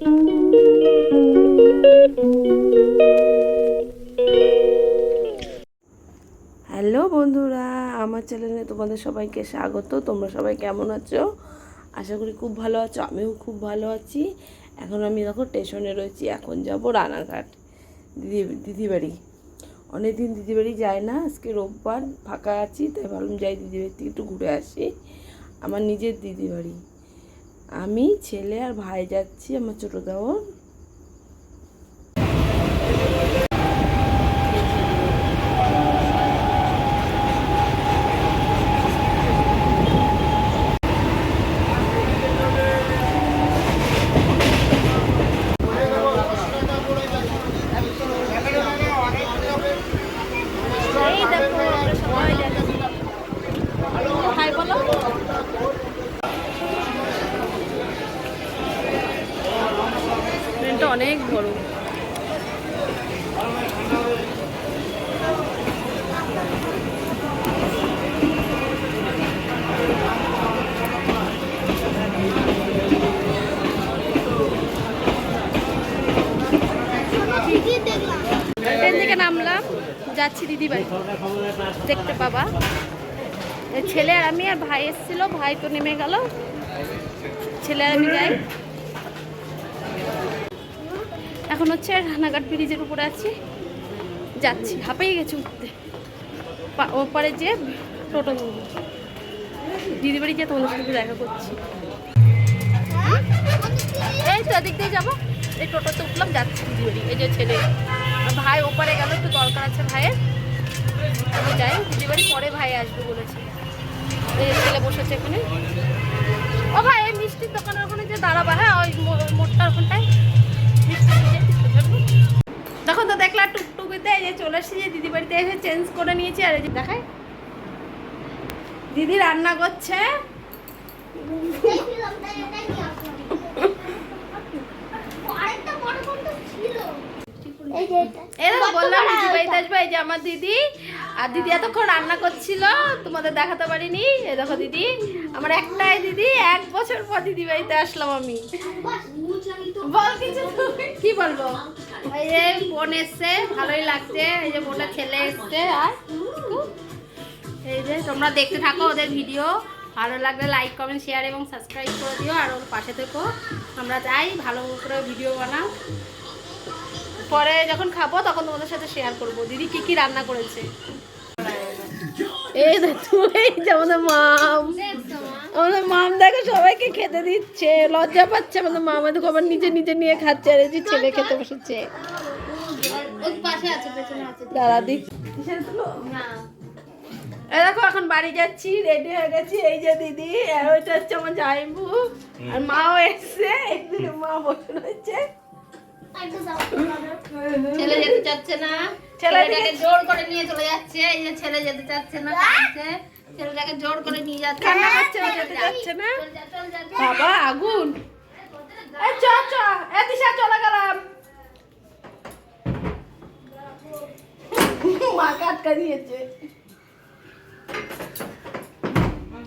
Hello বন্ধুরা, আমার চ্যানেলে তোমাদের সবাইকে স্বাগত। তোমরা সবাই কেমন আছো? আশা করি খুব ভালো আছো, আমিও খুব ভালো আছি। এখন আমি দেখো স্টেশনে রয়েছি, এখন যাব রানাঘাট দিদি, দিদিবাড়ি। অনেক দিন দিদিবাড়ি যায় না, আজকে রোববার, ফাঁকা আছি, তাই ভাবলাম যাই দিদিবাড়ি থেকে একটু ঘুরে আসি। আমার নিজের দিদিবাড়ি। আমি ছেলে আর ভাই যাচ্ছি আমার ছোটো দেওয়ার এই দেখো আমরা সবাই যাচ্ছি হাই বলো ট্রেনটা অনেক বড়। ট্রেন থেকে নামলাম, যাচ্ছি দিদি বাড়ি দেখতে পাবা। ছেলে আর আমি আর ভাই এসেছিল, ভাই তো নেমে গেল। ছেলে আর আমি যাই। এখন হচ্ছে রানাঘাট ব্রিজের উপরে আছি। যাচ্ছি, হাঁপিয়ে গেছি উঠতে। ওপারে যে টোটো দিদি বাড়ি গিয়ে তোমাদের সাথে দেখা করছি। এই তো এদিক দিয়ে যাব। এই টোটোতে উঠলাম, যাচ্ছি দিদি বাড়ি এই যে ছেলে। ভাই ওপারে গেল, একটু দরকার আছে ভাইয়ের। আমি যাই দিদি বাড়ি পরে ভাই আসবে বলেছে। এই ছেলে বসেছে এখানে। ও ভাই, এই মিষ্টির দোকানের ওখানে যে দাঁড়াবা হ্যাঁ ওই মো- মোড়টার ওখানটায়। তখন তো দেখলাম টুকটুকিতে যে চলে যে দিদি বাড়িতে এসে চেঞ্জ করে নিয়েছি। আর এই যে দেখায় দিদি রান্না করছে। বললাম দিদি বাড়িতে আসবে আমার দিদি। আর দিদি এতক্ষণ রান্না করছিল, তোমাদের দেখাতে পারিনি। দিদি, আমার একটাই দিদি, এক বছর পর দিদি বাড়িতে আসলাম আমি। কি বলব? এই যে বোন এসছে, ভালোই লাগছে। এই যে বোনের ছেলে এসছে, আর এই যে তোমরা দেখতে থাকো ওদের ভিডিও ভালো লাগলে লাইক কমেন্ট শেয়ার এবং সাবস্ক্রাইব করে দিও, আর ওর পাশে থেকো। আমরা যাই, ভালো করে ভিডিও বানাও। পরে যখন খাব, তখন তোমাদের সাথে শেয়ার করব। দিদি কি কি রান্না করেছে? এই দেখো এই যে মাম। আমাদের মাম দেখো সবাইকে খেতে দিচ্ছে, লজ্জা পাচ্ছে আমাদের মামা। দেখো আবার নিজে নিজে নিয়ে খাচ্ছে, আর এই যে ছেলে খেতে বসেছে। দাঁড়া দিক দেখো, এখন বাড়ি যাচ্ছি রেডি হয়ে গেছি। এই যে দিদি, আর ওইটা হচ্ছে আমার জাইবু আর মাও এসছে মা বসে রয়েছে। ছেলে যেতে চাচ্ছে না। ছেলেটাকে জোর করে নিয়ে চলে যাচ্ছে। এই যে ছেলে যেতে চাচ্ছে না কাঁদছে। ছেলেটাকে জোর করে নিয়ে যাচ্ছে। কান্না করছে ও যেতে যাচ্ছে। না। বাবা আগুন। এই চ চ এ দিশা চলে গেলাম। মা কাটকা দিয়েছে।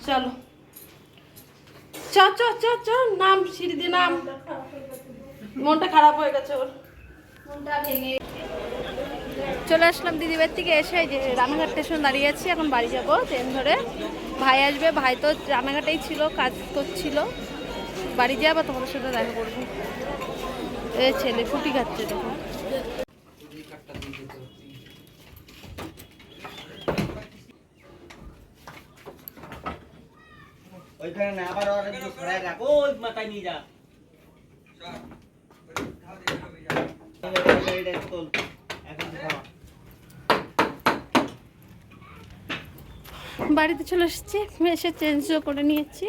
চলো। চ চ চ চ নাম সিঁড়ি দিয়ে নাম। মনটা খারাপ হয়ে গেছে ওর। মনটা ভেঙে চলে আসলাম দিদিবার থেকে এসে যে রানাঘাট স্টেশন দাঁড়িয়ে আছি এখন বাড়ি যাব ট্রেন ধরে। ভাই আসবে ভাই তো রানাঘাটেই ছিল কাজ করছিল। বাড়ি যাব তোমাদের সাথে দেখা করব। এ ছেলে ফুটি খাচ্ছে দেখো। ওইখানে না আবার ওর একটু সরাই রাখ। ওই মাথায় নিয়ে যা এইটা তোল, এখন তো খাওয়া। বাড়িতে চলে এসেছি এসে চেঞ্জও করে নিয়েছি।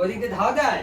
ওদিকে ধাওয়া যায়?